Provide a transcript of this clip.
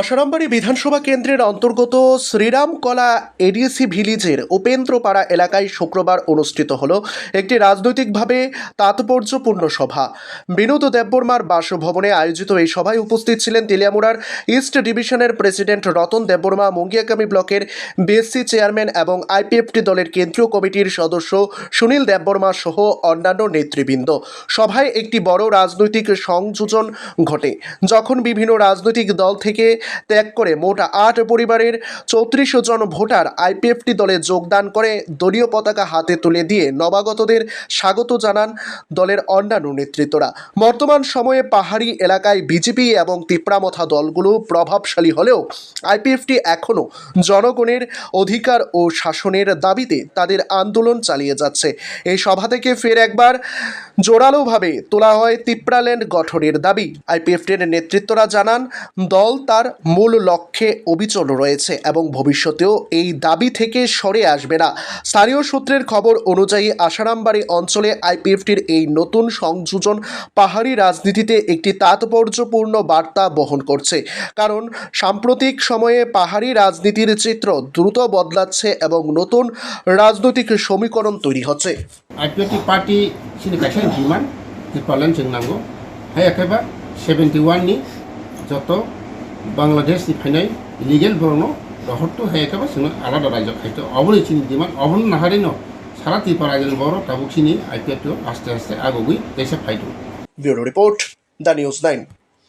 অসরামবাড়ি বিধানসভা কেন্দ্রের অন্তর্গত শ্রীরামকলা এডিসি ভিলেজের উপেন্দ্রপাড়া এলাকায় শুক্রবার অনুষ্ঠিত হল একটি রাজনৈতিকভাবে তাৎপর্যপূর্ণ সভা। বিনোদ দেববর্মার বাসভবনে আয়োজিত এই সভায় উপস্থিত ছিলেন তেলিয়ামুড়ার ইস্ট ডিভিশনের প্রেসিডেন্ট রতন দেববর্মা, মঙ্গিয়াকামী ব্লকের বিএসসি চেয়ারম্যান এবং আইপিএফটি দলের কেন্দ্রীয় কমিটির সদস্য সুনীল দেববর্মা সহ অন্যান্য নেতৃবৃন্দ। সভায় একটি বড় রাজনৈতিক সংযোজন ঘটে। যখন বিভিন্ন রাজনৈতিক দল থেকে ত্যাগ করে মোট আট পরিবারের চৌত্রিশ জন ভোটার আইপিএফটি দলে যোগদান করে দলীয় পতাকা হাতে তুলে দিয়ে নবাগতদের স্বাগত জানান দলের অন্যান্য নেতৃত্বরা। বর্তমান সময়ে পাহাড়ি এলাকায় বিজেপি এবং তিপ্রামথা দলগুলো প্রভাবশালী হলেও আইপিএফটি এখনও জনগণের অধিকার ও শাসনের দাবিতে তাদের আন্দোলন চালিয়ে যাচ্ছে। এই সভা থেকে ফের একবার জোরালোভাবে তোলা হয় তিপ্রাল্যান্ড গঠনের দাবি। আইপিএফটির নেতৃত্বরা জানান, দল তার তার মূল লক্ষ্যে অবিচল রয়েছে এবং ভবিষ্যতেও এই দাবি থেকে সরে আসবে না। স্থানীয় সূত্রের খবর অনুযায়ী আসারামবাড়ি অঞ্চলে আইপিএফটির এই নতুন সংযোজন পাহাড়ি রাজনীতিতে একটি তাৎপর্যপূর্ণ বার্তা বহন করছে। কারণ সাম্প্রতিক সময়ে পাহাড়ি রাজনীতির চিত্র দ্রুত বদলাচ্ছে এবং নতুন রাজনৈতিক সমীকরণ তৈরি হচ্ছে। পার্টি ডিমান্ড যত বাংলাদেশनि फैनाय इलिगेलफोरावनो দহরতো হেকাবা সিনো আলাদা রাজ্য খাইতো অবলি চিনি দিমান অবন নাহারে ন সারা ত্রিপারা জেল বড় আই পি আইপিএটো আস্তে আস্তে আগগুই দেশে ফাইতো bureau report, the news nine.